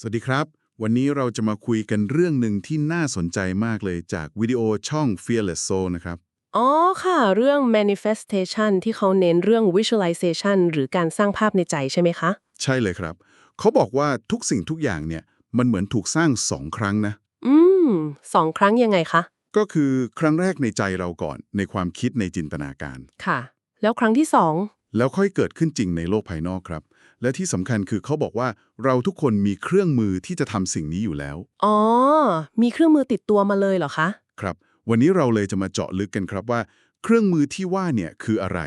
สวัสดีครับ วันนี้เราจะมาคุยกันเรื่องหนึ่งที่น่าสนใจมากเลยจากวิดีโอช่อง Fearless Soul นะครับ อ๋อค่ะ เรื่อง manifestation ที่เขาเน้นเรื่อง visualization หรือการสร้างภาพในใจใช่ไหมคะ ใช่เลยครับ เขาบอกว่าทุกสิ่งทุกอย่างเนี่ย มันเหมือนถูกสร้างสองครั้งนะ อืมสองครั้งยังไงคะ ก็คือครั้งแรกในใจเราก่อนในความคิดในจินตนาการ ค่ะ แล้วครั้งที่สองแล้วค่อยเกิดขึ้นจริงในโลกภายนอกครับ และที่สำคัญคือเขาบอกว่าเราทุกคนมีเครื่องมือที่จะทำสิ่งนี้อยู่แล้ว อ๋อ มีเครื่องมือติดตัวมาเลยเหรอคะ ครับ วันนี้เราเลยจะมาเจาะลึกกันครับว่า เครื่องมือที่ว่าเนี่ยคืออะไร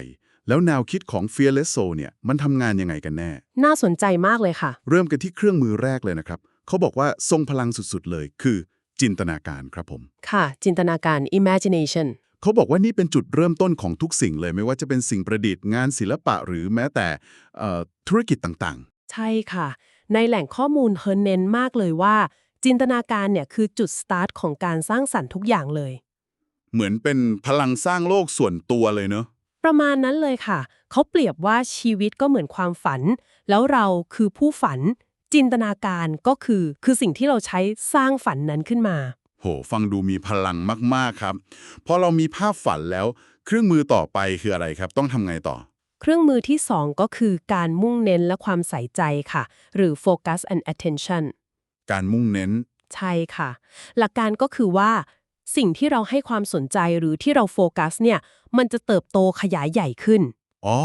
แล้วแนวคิดของ Fearless Soul เนี่ยมันทำงานยังไงกันแน่ น่าสนใจมากเลยค่ะ เริ่มกันที่เครื่องมือแรกเลยนะครับ เขาบอกว่าทรงพลังสุดๆเลย คือ จินตนาการครับผม ค่ะ จินตนาการ imagination เขาบอกว่านี่เป็นจุดเริ่มต้นของทุกสิ่งเลยไม่ว่าจะเป็นสิ่งประดิษฐ์งานศิลปะหรือแม้แต่เอ่อธุรกิจต่างใช่ค่ะ ในแหล่งข้อมูลเฮิร์นเน้นมากเลยว่า จินตนาการเนี่ยคือจุดสตาร์ทของการสร้างสรรค์ทุกอย่างเลยๆเหมือนเป็นพลังสร้างโลกส่วนตัวเลยเนอะประมาณนั้นเลยค่ะ เขาเปรียบว่าชีวิตก็เหมือนความฝัน แล้วเราคือผู้ฝัน จินตนาการก็คือ คือสิ่งที่เราใช้สร้างฝันนั้นขึ้นมา โห ฟังดูมีพลังมากๆครับ พอเรามีภาพฝันแล้ว เครื่องมือต่อไปคืออะไรครับ ต้องทำไงต่อ เครื่องมือที่ 2 ก็คือการมุ่งเน้นและความใส่ใจค่ะ หรือ focus and attention การมุ่งเน้น ใช่ค่ะ หลักการก็คือว่า สิ่งที่เราให้ความสนใจหรือที่เราโฟกัสเนี่ย มันจะเติบโตขยายใหญ่ขึ้น อ๋อ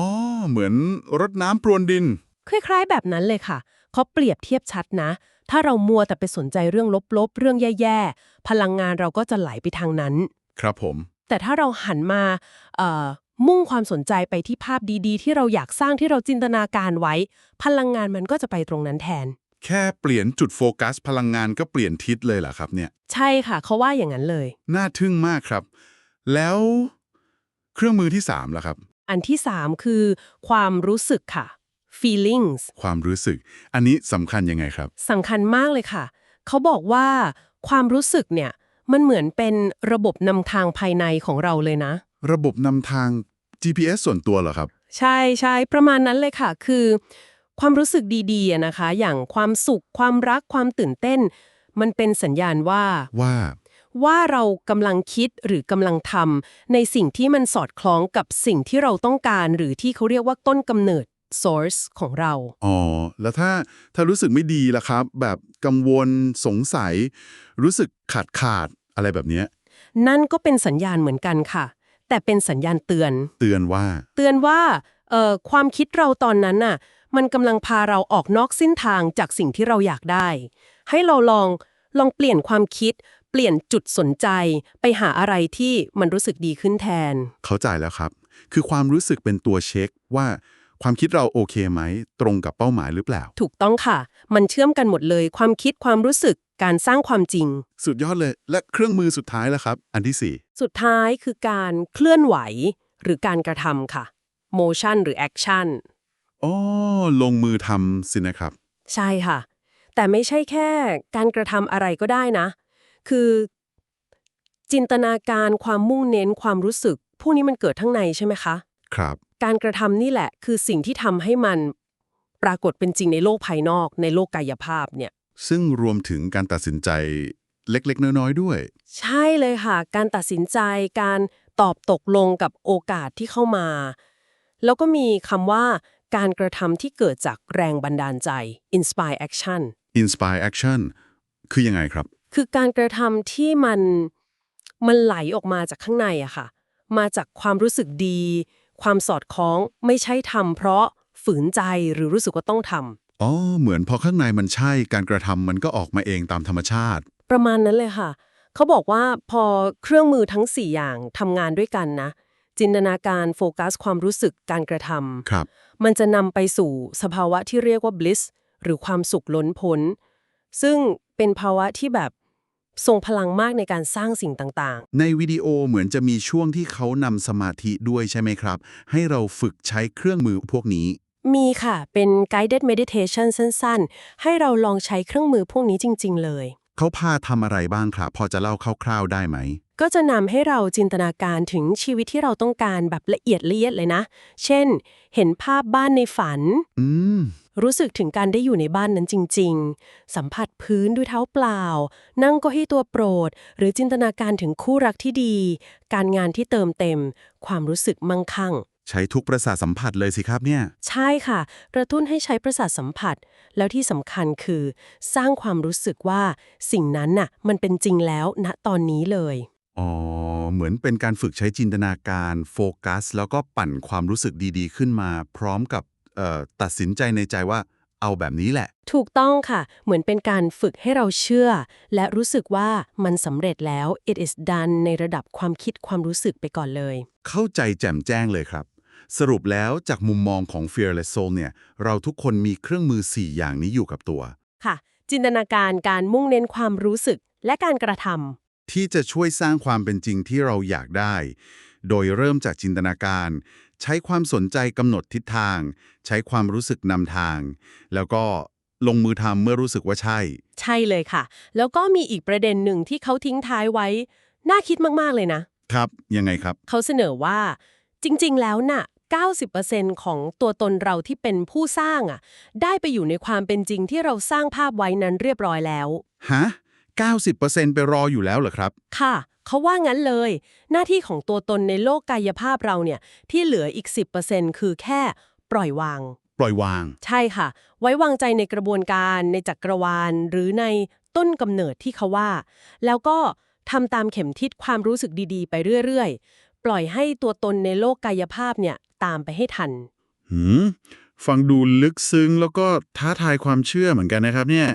เหมือนรดน้ำพรวนดิน คล้ายๆ แบบนั้นเลยค่ะเขาเปรียบเทียบชัดนะ ถ้าเรามัวแต่ไปสนใจเรื่องลบๆ เรื่องแย่ๆ พลังงานเราก็จะไหลไปทางนั้น ครับผม แต่ถ้าเราหันมาเอ่อมุ่งความสนใจไปที่ภาพดีๆ ที่เราอยากสร้างที่เราจินตนาการไว้ พลังงานมันก็จะไปตรงนั้นแทน แค่เปลี่ยนจุดโฟกัส พลังงานก็เปลี่ยนทิศเลยเหรอครับเนี่ย ใช่ค่ะเขาว่าอย่างนั้นเลย น่าทึ่งมากครับ แล้วเครื่องมือที่3ล่ะครับ อันที่ 3 คือ ความรู้สึกค่ะ feelings ความรู้สึก อันนี้สำคัญยังไงครับสำคัญมากเลยค่ะ เขาบอกว่าความรู้สึกเนี่ย มันเหมือนเป็นระบบนำทางภายในของเราเลยนะ ระบบนำทาง GPS ส่วนตัวเหรอครับ ใช่ใช่ประมาณนั้นเลยค่ะ คือ ความรู้สึกดีๆอะนะคะ อย่างความสุข ความรักความตื่นเต้น มันเป็นสัญญาณว่า ว่า ว่าเรากำลังคิดหรือกำลังทำในสิ่งที่มันสอดคล้องกับสิ่งที่เราต้องการ หรือที่เขาเรียกว่าต้นกำเนิด source ของเรา อ๋อ แล้วถ้าถ้ารู้สึกไม่ดีล่ะครับ แบบกังวลสงสัย รู้สึกขาดขาดอะไรแบบเนี้ยนั่นก็เป็นสัญญาณเหมือนกันค่ะ แต่เป็นสัญญาณเตือน เตือนว่า เตือนว่าเอ่อความคิดเราตอนนั้นน่ะ มันกำลังพาเราออกนอกเส้นทางจากสิ่งที่เราอยากได้ ให้เราลองลองเปลี่ยนความคิดเปลี่ยนจุดสนใจไปหาอะไรที่มันรู้สึกดีขึ้นแทน เข้าใจแล้วครับ คือความรู้สึกเป็นตัวเช็คว่า ความคิดเราโอเคไหม ตรงกับเป้าหมายหรือเปล่า ถูกต้องค่ะ มันเชื่อมกันหมดเลย ความคิดความรู้สึกการสร้างความจริง สุดยอดเลย และเครื่องมือสุดท้ายล่ะครับ อันที่สี่สุดท้ายคือการเคลื่อนไหว หรือการกระทำค่ะ motion หรือ action อ๋อลงมือทำสินะครับ ใช่ค่ะ แต่ไม่ใช่แค่การกระทำอะไรก็ได้นะ คือ จินตนาการความมุ่งเน้นความรู้สึก พวกนี้มันเกิดทั้งในใช่ไหมคะ ครับ การกระทำนี่แหละ คือสิ่งที่ทำให้มันปรากฏเป็นจริงในโลกภายนอก ในโลกกายภาพเนี่ย ซึ่งรวมถึงการตัดสินใจเล็กๆ น้อยๆ ด้วย ใช่เลยค่ะ การตัดสินใจการตอบตกลงกับโอกาสที่เข้ามา แล้วก็มีคำว่าการกระทำที่เกิดจากแรงบันดาลใจ inspire action inspire action คือยังไงครับ คือการกระทำที่มันมันไหลออกมาจากข้างในอะค่ะ มาจากความรู้สึกดี ความสอดคล้องไม่ใช่ทำเพราะฝืนใจหรือรู้สึกว่าต้องทำอ๋อเหมือนพอข้างในมันใช่การกระทำมันก็ออกมาเองตามธรรมชาติ ประมาณนั้นเลยค่ะ เขาบอกว่าพอเครื่องมือทั้ง 4 อย่างทำงานด้วยกันนะ จินตนาการโฟกัสความรู้สึกการกระทำครับ มันจะนำไปสู่สภาวะที่เรียกว่า bliss หรือความสุขล้นพ้นซึ่งเป็นภาวะที่แบบ ทรงพลังมากในการสร้างสิ่งต่างในวิดีโอเหมือนจะมีช่วงที่เขานำสมาธิด้วยใช่ไหมครับ ให้เราฝึกใช้เครื่องมือพวกนี้ ๆ มีค่ะ เป็น guided meditation สั้นๆ ให้เราลองใช้เครื่องมือพวกนี้จริง ๆ เลย เขาพาทำอะไรบ้างครับ พอจะเล่าคร่าวๆได้ไหม ก็จะนำให้เราจินตนาการถึงชีวิตที่เราต้องการแบบละเอียดละเอียดเลยนะ เช่น เห็นภาพบ้านในฝัน อืม รู้สึกถึงการได้อยู่ในบ้านนั้นจริง ๆ สัมผัสพื้นด้วยเท้าเปล่า นั่งเก็ให้ตัวโปรด หรือจินตนาการถึงคู่รักที่ดี การงานที่เติมเต็ม ความรู้สึกมั่งคั่ง ใช้ทุกประสาทสัมผัสเลยสิครับเนี่ย ใช่ค่ะ กระตุ้นให้ใช้ประสาทสัมผัส แล้วที่สำคัญคือ สร้างความรู้สึกว่าสิ่งนั้นน่ะ มันเป็นจริงแล้วณตอนนี้เลย อ๋อ เหมือนเป็นการฝึกใช้จินตนาการโฟกัส แล้วก็ปั่นความรู้สึกดีๆ ขึ้นมา พร้อมกับเอ่อ ตัดสินใจในใจว่าเอาแบบนี้แหละ ถูกต้องค่ะ เหมือนเป็นการฝึกให้เราเชื่อ และรู้สึกว่ามันสำเร็จแล้ว it is done ในระดับความคิดความรู้สึกไปก่อนเลย เข้าใจแจ่มแจ้งเลยครับ สรุปแล้วจากมุมมองของ Fearless Soul เนี่ย เราทุกคนมีเครื่องมือ 4 อย่างนี้อยู่กับตัว ค่ะ จินตนาการการมุ่งเน้นความรู้สึกและการกระทำที่จะช่วยสร้างความเป็นจริงที่เราอยากได้ โดยเริ่มจากจินตนาการ ใช้ความสนใจกำหนดทิศทาง ใช้ความรู้สึกนำทาง แล้วก็ลงมือทำเมื่อรู้สึกว่าใช่ ใช่เลยค่ะ แล้วก็มีอีกประเด็นหนึ่งที่เขาทิ้งท้ายไว้ น่าคิดมาก ๆ เลยนะ ครับ ยังไงครับ เขาเสนอว่า จริง ๆ แล้วน่ะ 90%ของตัวตนเราที่เป็นผู้สร้างอะ ได้ไปอยู่ในความเป็นจริงที่เราสร้างภาพไว้นั้นเรียบร้อยแล้ว ฮะ 90%ไปรออยู่แล้วเหรอครับ ค่ะ เขาว่างั้นเลย หน้าที่ของตัวตนในโลกกายภาพเราเนี่ย ที่เหลืออีก 10%คือแค่ปล่อยวาง ปล่อยวาง ใช่ค่ะ ไว้วางใจในกระบวนการในจักรวาล หรือในต้นกำเนิดที่เขาว่า แล้วก็ทำตามเข็มทิศความรู้สึกดีๆ ไปเรื่อยๆ ปล่อยให้ตัวตนในโลกกายภาพเนี่ยตามไปให้ทัน หืม ฟังดูลึกซึ้งแล้วก็ท้าทายความเชื่อเหมือนกันนะครับเนี่ย